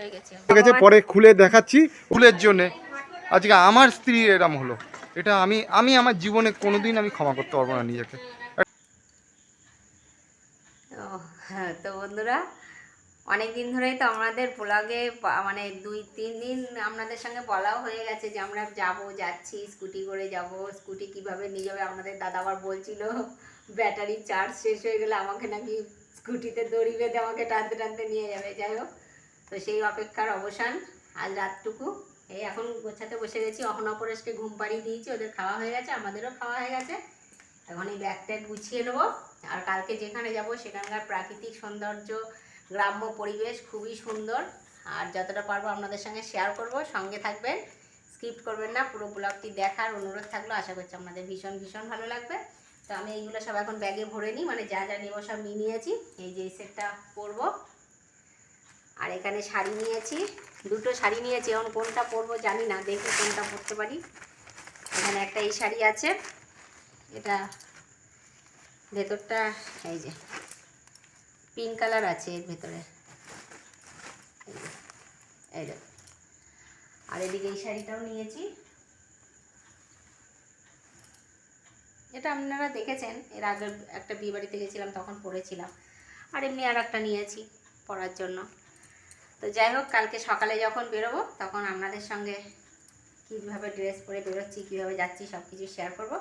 হয়ে গেছে। ঠিক আছে পরে খুলে দেখাচ্ছি। ফুলের জন্যে। আজকে আমার স্ত্রী এরম হলো। এটা আমি আমি আমার জীবনে কোনোদিন আমি ক্ষমা করতে পারব না নিজেকে। ও, হ্যাঁ তো বন্ধুরা অনেক দিন ধরেই তো আমাদের ব্লগে মানে দুই তিন দিন আপনাদের সঙ্গে বলাও হয়ে গেছে যে আমরা যাব যাচ্ছি স্কুটি করে যাব স্কুটি কীভাবে নিয়ে যাবে আপনাদের দাদা আবার বলছিল ব্যাটারি চার্জ শেষ হয়ে গেলে আমাকে নাকি স্কুটিতে দড়ি বেঁধে আমাকে টানতে টানতে নিয়ে যাবে। যাই হোক তো সেই অপেক্ষার অবসান আজ রাতটুকু। এই এখন গোছাতে বসে গেছি। অহন অপরেশকে ঘুম পাড়িয়ে দিয়েছি। ওদের খাওয়া হয়ে গেছে, আমাদেরও খাওয়া হয়ে গেছে। এখন এই ব্যাগ ট্যাগ গুছিয়ে নেব। আর কালকে যেখানে যাব, সেখানকার প্রাকৃতিক সৌন্দর্য, গ্রাম্য পরিবেশ খুবই সুন্দর। আর যতটা পারব আপনাদের সঙ্গে শেয়ার করব। সঙ্গে থাকবেন স্কিপ্ট করবেন না। পুরো ব্লগটি দেখার অনুরোধ থাকল। আশা করছি আপনাদের ভীষণ ভীষণ ভালো লাগবে। তো আমি এইগুলো সব এখন ব্যাগে ভরে নিই। মানে যা যা নেব সব নিয়ে নিয়েছি। এই যে সেটটা পরবো আর এখানে শাড়ি নিয়েছি, দুটো শাড়ি নিয়েছি, এখন কোনটা পরবো জানি না, দেখি কোনটা পরতে পারি। এখানে একটা এই শাড়ি আছে, এটা ভেতরটা, এই যে পিঙ্ক কালার আছে এর ভেতরে। এই আর এদিকে এই শাড়িটাও নিয়েছি। এটা আপনারা দেখেছেন, এর আগের একটা বিয়ে বাড়িতে গেছিলাম, তখন পরেছিলাম। আর এমনি আর একটা নিয়েছি পরার জন্য। তো যাই হোক, কালকে সকালে যখন বেরোবো, তখন আপনাদের সঙ্গে কীভাবে ড্রেস পরে বেরোচ্ছি, কীভাবে যাচ্ছি সব কিছু শেয়ার করব।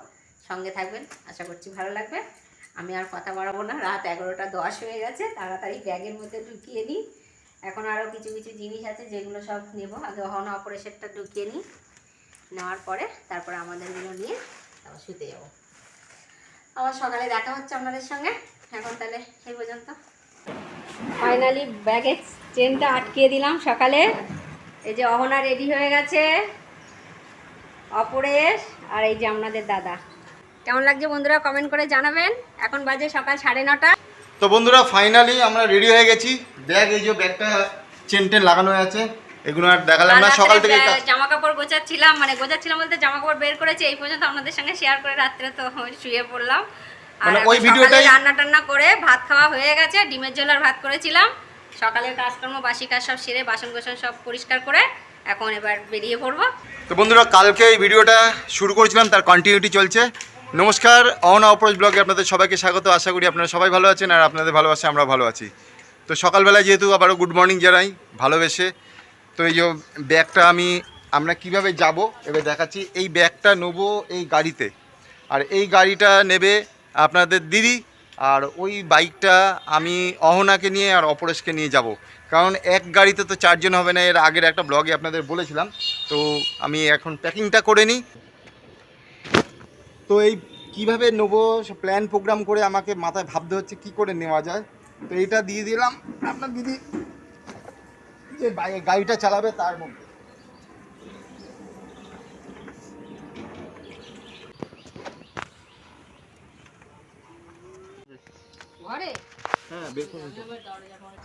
সঙ্গে থাকবেন, আশা করছি ভালো লাগবে। আমি আর কথা বাড়াবো না, রাত এগারোটা দশ হয়ে গেছে, তাড়াতাড়ি ব্যাগের মধ্যে ঢুকিয়ে নিই। এখন আরও কিছু কিছু জিনিস আছে, যেগুলো সব নেব। আগে অহনা অপারেশনটা ঢুকিয়ে নিই, নেওয়ার পরে তারপরে আমাদেরগুলো নিয়ে আবার শুতে যাব। আবার সকালে দেখা হচ্ছে আপনাদের সঙ্গে। এখন তাহলে সেই পর্যন্ত। ফাইনালি ব্যাগের চেনটা আটকিয়ে দিলাম সকালে। এই যে অহনা রেডি হয়ে গেছে। অপরেশ আর এই যে আপনাদের দাদা। কেমন লাগছে বন্ধুরা কমেন্ট করে জানাবেন। এখন বাজে সকাল সাড়ে নটা। তো বন্ধুরা ফাইনালি আমরা রেডি হয়ে গেছি। ব্যাগ এই যে ব্যাগটা চেন টেন লাগানো আছে। এগুলো আর দেখালাম না। সকাল থেকে জামা কাপড় গোছাচ্ছিলাম। মানে গোছাচ্ছিলাম বলতে জামা কাপড় বের করেছি। এই পর্যন্ত আপনাদের সঙ্গে শেয়ার করে রাত্রে তো শুয়ে পড়লাম। আর মানে ওই সকালে ভিডিওটাই- রান্না টান্না করে ভাত খাওয়া হয়ে গেছে। ডিমের ঝোল আর ভাত করেছিলাম। সকালের কাজকর্ম, বাসি কাজ সব সেরে বাসন কোসন সব পরিষ্কার করে এখন এবার বেরিয়ে পড়ব। তো বন্ধুরা, কালকে এই ভিডিওটা শুরু করেছিলাম, তার কন্টিনিউটি চলছে। নমস্কার, অহনা অপরোজ ব্লগে আপনাদের সবাইকে স্বাগত। আশা করি আপনারা সবাই ভালো আছেন আর আপনাদের ভালোবাসে আমরা ভালো আছি। তো সকালবেলা যেহেতু আবারও গুড মর্নিং জানাই, ভালোবেসে। তো এই যে ব্যাগটা আমি, আমরা কীভাবে যাব, এবার দেখাচ্ছি। এই ব্যাগটা নেব এই গাড়িতে। আর এই গাড়িটা নেবে আপনাদের দিদি আর ওই বাইকটা আমি অহনাকে নিয়ে আর অপরেশকে নিয়ে যাব। কারণ এক গাড়িতে তো চারজন হবে না, এর আগের একটা ব্লগে আপনাদের বলেছিলাম। তো আমি এখন প্যাকিংটা করে নিই। তো এই কীভাবে নেব, প্ল্যান প্রোগ্রাম করে আমাকে মাথায় ভাবতে হচ্ছে কি করে নেওয়া যায়। তো এইটা দিয়ে দিলাম। আপনার দিদি যে গাড়িটা চালাবে তার মধ্যে।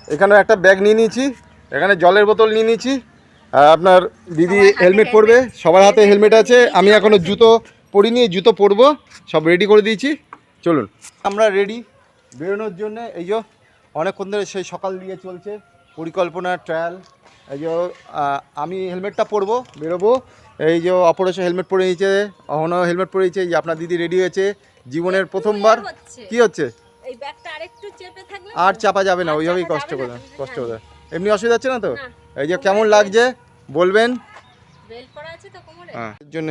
এখানে একটা ব্যাগ নিয়ে নিয়েছি এখানে জলের বোতল নিয়ে নিয়েছি। আপনার দিদি হেলমেট পরবে সবার হাতে হেলমেট আছে। আমি এখনও জুতো পরিনি জুতো পরবো সব রেডি করে দিয়েছি। চলুন। আমরা রেডি বেরোনোর জন্য এই যে অনেকক্ষণ ধরে সেই সকাল দিয়ে চলছে পরিকল্পনা ট্রায়াল এই যে আমি হেলমেটটা পরবো বেরোবো। এই যে অপরেশ হেলমেট পরে নিয়েছে অহনও হেলমেট পরে নিয়েছে এই যে আপনার দিদি রেডি হয়েছে। জীবনের প্রথমবার। কি হচ্ছে? ব্যাগটা আরেকটু চেপে থাকলে আর চাপা যাবে না ওইভাবেই কষ্ট করে কষ্ট করে। এমনি অসুবিধা হচ্ছে না তো? এই যে কেমন লাগছে? বলবেন? বেল করা আছে তো কোমরে? হ্যাঁ। এর জন্য।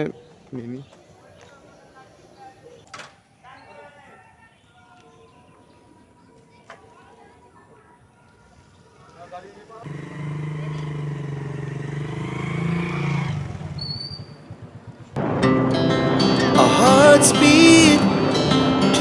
Hearts beat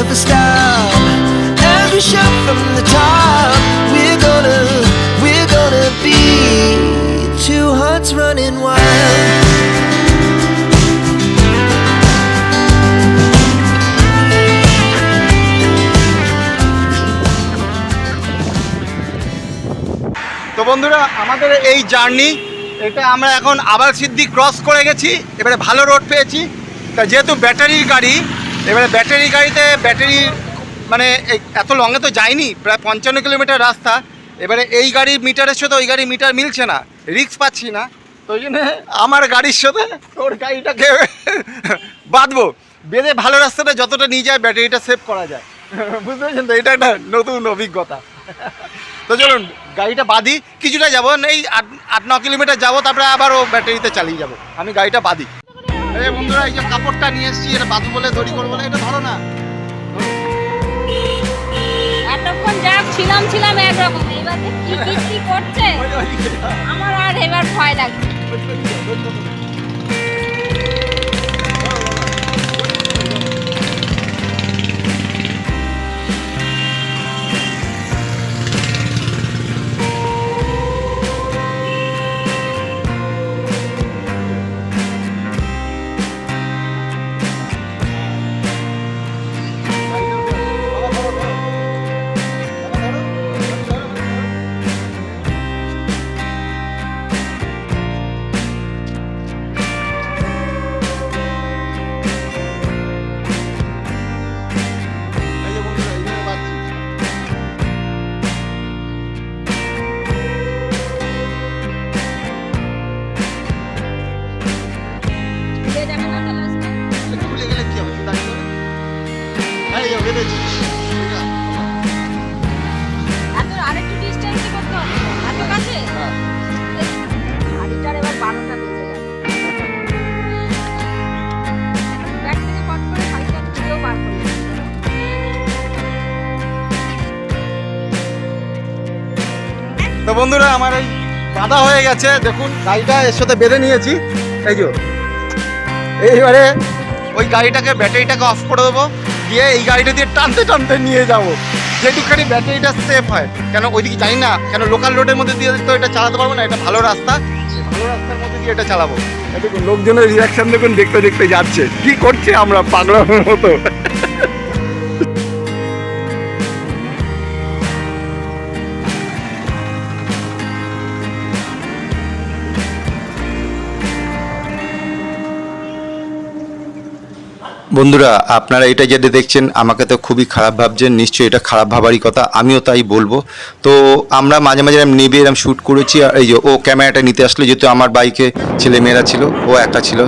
never stop. Every shot from the top, we're gonna, we're gonna be two hearts running wild. তো বন্ধুরা আমাদের এই জার্নি এটা আমরা এখন আবার সিদ্ধি ক্রস করে গেছি এবারে ভালো রোড পেয়েছি তা যেহেতু ব্যাটারির গাড়ি এবারে ব্যাটারি গাড়িতে ব্যাটারি মানে এত লংয়ে তো যায়নি, প্রায় পঞ্চান্ন কিলোমিটার রাস্তা। এবারে এই গাড়ির মিটারের সাথে ওই গাড়ির মিটার মিলছে না রিক্স পাচ্ছি না। তো ওই জন্য আমার গাড়ির সাথে ওর গাড়িটাকে বাঁধবো। বেঁধে ভালো রাস্তাটা যতটা নিয়ে যায়, ব্যাটারিটা সেভ করা যায়। বুঝতে পেরেছেন তো? এটা একটা নতুন অভিজ্ঞতা। তো চলুন, গাড়িটা বাঁধি, কিছুটা যাব। এই আট আট, ন কিলোমিটার যাব, তারপরে আবার ও ব্যাটারিতে চালিয়ে যাব। আমি গাড়িটা বাঁধি। এই বন্ধুরা এই যে কাপড়টা নিয়ে এসেছি এটা বাঁধু বলে দড়ি করব না এটা ধরো না। এতক্ষণ যা ছিলাম ছিলাম একরকম এবার কি কি করছে আমার আর এবার ভয় লাগছে করলাম তো বন্ধুরা আমার এই বাধা হয়ে গেছে। দেখুন গাড়িটা এর সাথে বেঁধে নিয়েছি। এই যে। এইবারে ওই গাড়িটাকে ব্যাটারিটাকে অফ করে দেবো। দিয়ে এই গাড়িটা দিয়ে টানতে টানতে নিয়ে যাব। যেটুখানি ব্যাটারিটা সেফ হয়। কেন ওইদিকে যাই না, কেন লোকাল রোডের মধ্যে দিয়ে তো এটা চালাতে পারব না, এটা ভালো রাস্তা। ভালো রাস্তার মধ্যে দিয়ে এটা চালাবো। দেখুন, লোকজনের রিয়াকশন দেখুন, দেখতে দেখতে যাচ্ছে। কি করছে আমরা পাগলার মতো? বন্ধুরা, আপনারা এটা যেটা দেখছেন, আমাকে তো খুবই খারাপ ভাবছেন, নিশ্চয়ই এটা খারাপ ভাবারই কথা, আমিও তাই বলব। তো আমরা মাঝে মাঝে নেবে এরম শ্যুট করেছি, আর এই যে ও ক্যামেরাটা নিতে আসলো, যেহেতু আমার বাইকে ছেলেমেয়েরা ছিল, ও একটা ছিল।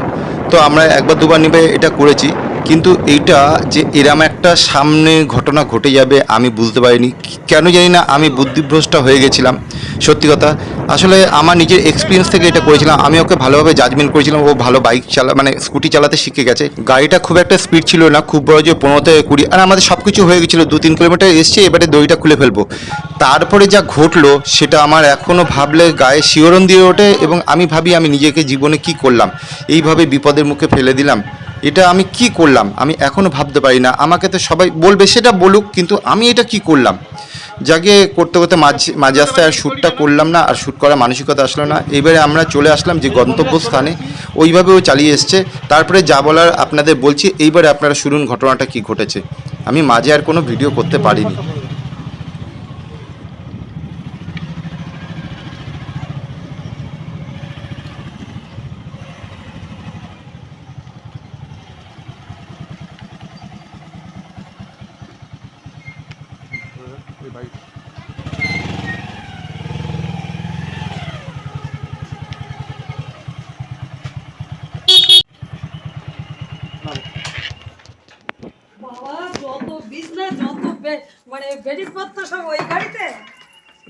তো আমরা একবার দুবার নেবে এটা করেছি। কিন্তু এইটা যে এরম একটা সামনে ঘটনা ঘটে যাবে, আমি বুঝতে পারিনি। কেন জানি না, আমি বুদ্ধিভ্রষ্ট হয়ে গেছিলাম। সত্যি কথা, আসলে আমার নিজের এক্সপিরিয়েন্স থেকে এটা করেছিলাম। আমি ওকে ভালোভাবে জাজমেন্ট করেছিলাম, ও ভালো বাইক চালা মানে স্কুটি চালাতে শিখে গেছে। গাড়িটা খুব একটা স্পিড ছিল না, খুব বড় যে পনেরো থেকে কুড়ি, আর আমাদের সব কিছু হয়ে গেছিল, দু তিন কিলোমিটার এসছে, এবারে দড়িটা খুলে ফেলব। তারপরে যা ঘটলো, সেটা আমার এখনও ভাবলে গায়ে শিওরণ দিয়ে ওঠে এবং আমি ভাবি আমি নিজেকে জীবনে কি করলাম। এইভাবে বিপদের মুখে ফেলে দিলাম। এটা আমি কি করলাম? আমি এখনও ভাবতে পারি না। আমাকে তো সবাই বলবে, সেটা বলুক, কিন্তু আমি এটা কি করলাম? যাকে করতে করতে মাঝে মাঝে আসতে আর শ্যুটটা করলাম না, আর শ্যুট করার মানসিকতা আসলো না। এবারে আমরা চলে আসলাম যে গন্তব্যস্থানে। ওইভাবেও চালিয়ে এসছে। তারপরে যা বলার আপনাদের বলছি, এইবারে আপনারা শুনুন ঘটনাটা কি ঘটেছে। আমি মাঝে আর কোনো ভিডিও করতে পারিনি। মানে ওই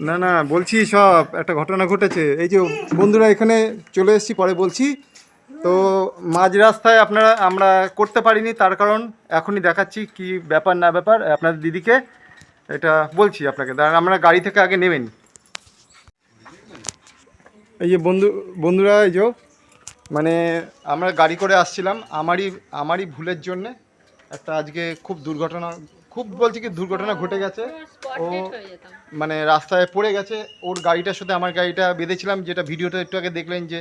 না না বলছি সব একটা ঘটনা ঘটেছে। এই যে বন্ধুরা এখানে চলে এসেছি পরে বলছি। তো মাঝ রাস্তায় আপনারা আমরা করতে পারিনি তার কারণ এখনই দেখাচ্ছি কি ব্যাপার না ব্যাপার। আপনাদের দিদিকে এটা বলছি আপনাকে দাঁড়ান আমরা গাড়ি থেকে আগে নেবেন। এই যে বন্ধু বন্ধুরা এই যে মানে আমরা গাড়ি করে আসছিলাম আমারই আমারই ভুলের জন্যে। একটা আজকে খুব দুর্ঘটনা খুব বলছি কি দুর্ঘটনা ঘটে গেছে। ও মানে রাস্তায় পড়ে গেছে ওর গাড়িটার সাথে আমার গাড়িটা বেঁধেছিলাম যেটা ভিডিওটা একটু আগে দেখলেন যে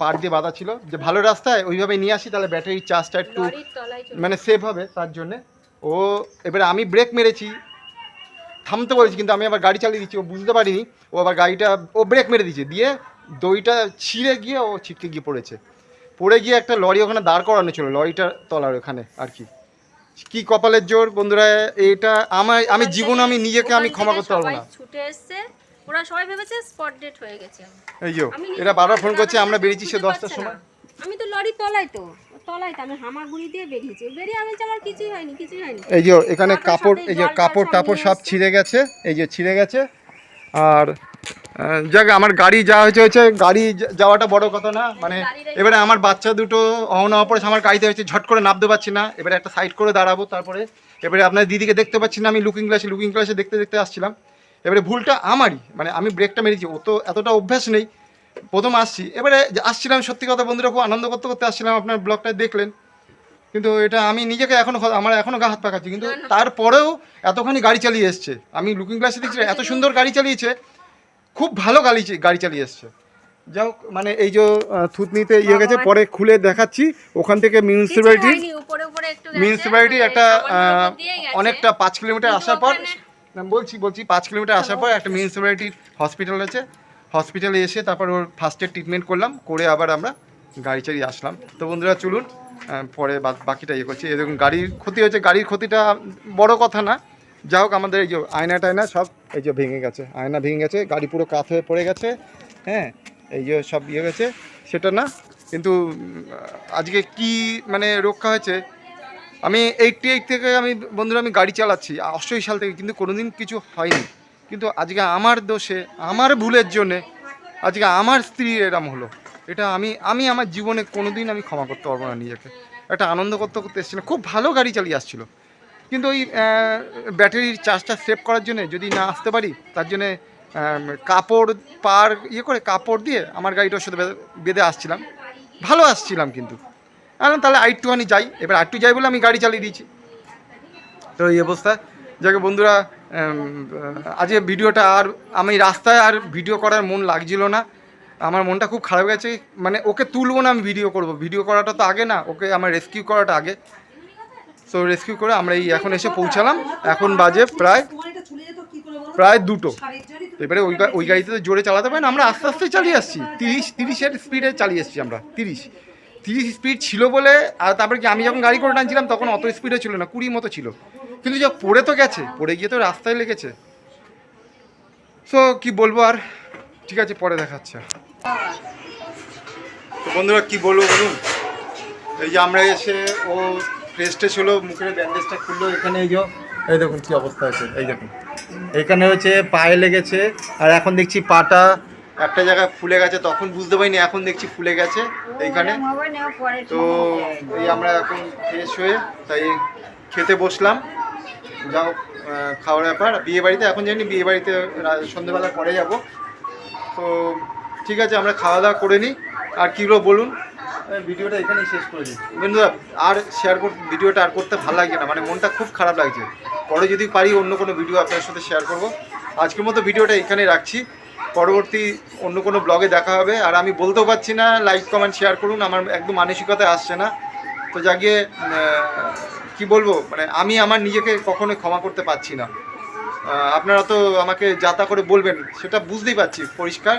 পাড় দিয়ে বাঁধা ছিল। যে ভালো রাস্তায় ওইভাবে নিয়ে আসি তাহলে ব্যাটারির চার্জটা একটু মানে সেভ হবে তার জন্যে। ও এবারে আমি ব্রেক মেরেছি থামতে বলেছি কিন্তু আমি আবার গাড়ি চালিয়ে দিচ্ছি ও বুঝতে পারিনি ও আবার গাড়িটা ও ব্রেক মেরে দিয়েছে দিয়ে দইটা ছিঁড়ে গিয়ে ও ছিটকে গিয়ে পড়েছে। পড়ে গিয়ে একটা লরি ওখানে দাঁড় করানো ছিল লরিটার তলার ওখানে আর কি। কি কপালের জোর বন্ধুরা এটা আমার আমি জীবন আমি নিজেকে আমি ক্ষমা করতে পারব না। ছুটে এসছে ওরা সবাই ভেবেছে স্পট ডেট হয়ে গেছে। এই যে আমি এরা বারবার ফোন করছে আমরা বেরিয়েছি সে দশটার সময়। আমি তো লরি তলায় তো। তলায় আমি হামাগুড়ি দিয়ে বেরিয়েছি। বেরিয়ে আমি আমার কিছুই হয়নি কিছুই হয়নি। এই যে এখানে কাপড় এই যে কাপড় টাপড় সব ছিঁড়ে গেছে এই যে ছিঁড়ে গেছে। আর যাক আমার গাড়ি যা হয়েছে হয়েছে গাড়ি যাওয়াটা বড় কথা না মানে এবারে আমার বাচ্চা দুটো অহনা অপরেশ আমার গাড়িতে হয়েছে ঝট করে নামতে পারছি না। এবারে একটা সাইড করে দাঁড়াবো তারপরে এবারে আপনার দিদিকে দেখতে পাচ্ছি না আমি লুকিং গ্লাসে লুকিং গ্লাসে দেখতে দেখতে আসছিলাম। এবারে ভুলটা আমারই মানে আমি ব্রেকটা মেরেছি ও তো এতটা অভ্যাস নেই প্রথম আসছি। এবারে আসছিলাম সত্যি কথা বন্ধুরা খুব আনন্দ করতে করতে আসছিলাম আপনার ব্লগটা দেখলেন। কিন্তু এটা আমি নিজেকে এখনও আমার এখনও গা হাত পাকাচ্ছি কিন্তু তারপরেও এতখানি গাড়ি চালিয়ে এসছে। আমি লুকিং গ্লাসে দেখছি এত সুন্দর গাড়ি চালিয়েছে। খুব ভালো গাড়ি গাড়ি চালিয়ে এসছে। যাই হোক মানে এই যে থুতনিতে ইয়ে গেছে পরে খুলে দেখাচ্ছি। ওখান থেকে মিউনিসিপ্যালিটি মিউনিসিপ্যালিটি একটা। অনেকটা পাঁচ কিলোমিটার আসার পর বলছি বলছি পাঁচ কিলোমিটার আসার পর একটা মিউনিসিপ্যালিটির হসপিটাল আছে। হসপিটালে এসে তারপর ওর ফার্স্ট এড ট্রিটমেন্ট করলাম, করে আবার আমরা গাড়ি চালিয়ে আসলাম। তো বন্ধুরা, চলুন পরে বাকিটা ইয়ে করছি। এরকম গাড়ির ক্ষতি হয়েছে, গাড়ির ক্ষতিটা বড় কথা না। যা হোক, আমাদের এই যে আয়না টায়না সব এই যে ভেঙে গেছে, আয়না ভেঙে গেছে, গাড়ি পুরো কাত হয়ে পড়ে গেছে হ্যাঁ এই যে সব ইয়ে গেছে সেটা না। কিন্তু আজকে কি মানে রক্ষা হয়েছে? আমি এইটটি এইট থেকে আমি, বন্ধুরা, আমি গাড়ি চালাচ্ছি অষ্টআশি সাল থেকে, কিন্তু কোনোদিন কিছু হয়নি। কিন্তু আজকে আমার দোষে, আমার ভুলের জন্যে আজকে আমার স্ত্রী এরম হলো। এটা আমি আমি আমার জীবনে কোনোদিন আমি ক্ষমা করতে পারব না নিজেকে। একটা আনন্দ করতে করতে এসেছিলাম। খুব ভালো গাড়ি চালিয়ে আসছিল। কিন্তু ওই ব্যাটারির চার্জটা সেভ করার জন্য যদি না আসতে পারি, তার জন্যে কাপড় পার ইয়ে করে কাপড় দিয়ে আমার গাড়িটার সাথে বেঁধে- আসছিলাম। ভালো আসছিলাম কিন্তু। আমি তাহলে আইটটুখানি যাই। এবার আটটু যাই বলে আমি গাড়ি চালিয়ে দিয়েছি। তো এই অবস্থা। যাকে বন্ধুরা আজকে ভিডিওটা আর আমি রাস্তায় আর ভিডিও করার মন লাগছিল না। আমার মনটা খুব খারাপ গেছে। মানে ওকে তুলবো না আমি ভিডিও করব। ভিডিও করাটা তো আগে না, ওকে আমার রেস্কিউ করাটা আগে। সো রেস্কিউ করে আমরা এই এখন এসে পৌঁছালাম। এখন বাজে প্রায় প্রায় দুটো। এবারে ওই ওই গাড়িতে তো জোরে চালাতে পারি না আমরা আস্তে আস্তে চালিয়ে আসছি। তিরিশ, তিরিশের স্পিডে চালিয়ে এসছি আমরা। তিরিশ। তিরিশ স্পিড ছিল বলে, আর তারপরে কি আমি যখন গাড়ি করে টানছিলাম, তখন অত স্পিডে ছিল না। কুড়ি মতো ছিল। কিন্তু যা পড়ে তো গেছে পড়ে গিয়ে তো রাস্তায় লেগেছে। সো কি বলব আর? ঠিক আছে পরে দেখাচ্ছে। তো বন্ধুরা কি বলব বলুন? এই যে আমরা এসে ও টেস্টে ছিল মুখের ব্যান্ডেজটা খুললো এখানে এই যে এই দেখুন কি অবস্থা আছে এই দেখুন। এখানে হচ্ছে পায়ে লেগেছে আর এখন দেখছি পাটা একটা জায়গায় ফুলে গেছে তখন বুঝতে পারিনি এখন দেখছি ফুলে গেছে এইখানে। তো এই আমরা এখন ফ্রেশ হয়ে তাই খেতে বসলাম। যাও খাওয়ার ব্যাপার। বিয়ে বাড়িতে এখন জানি বিয়ে বাড়িতে সন্ধ্যেবেলা পরে যাব। তো ঠিক আছে আমরা খাওয়া দাওয়া করে নিই। আর কীগুলো বলুন? ভিডিওটা এখানেই শেষ করে দিই বন্ধুরা আর শেয়ার করতে ভিডিওটা আর করতে ভালো লাগছে না। মানে মনটা খুব খারাপ লাগছে। পরে যদি পারি অন্য কোনো ভিডিও আপনার সাথে শেয়ার করব। আজকের মতো ভিডিওটা এখানেই রাখছি। পরবর্তী অন্য কোনো ব্লগে দেখা হবে। আর আমি বলতেও পারছি না লাইক কমেন্ট শেয়ার করুন। আমার একদম মানসিকতায় আসছে না। তো জাগিয়ে কি বলব? মানে আমি আমার নিজেকে কখনোই ক্ষমা করতে পারছি না। আপনারা তো আমাকে যাতা করে বলবেন, সেটা বুঝতেই পারছি, পরিষ্কার।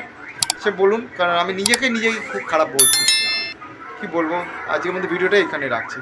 সে বলুন, কারণ আমি নিজেকে নিজেই খুব খারাপ বলছি। কি বলব? আজকের মধ্যে ভিডিওটা এখানে রাখছি।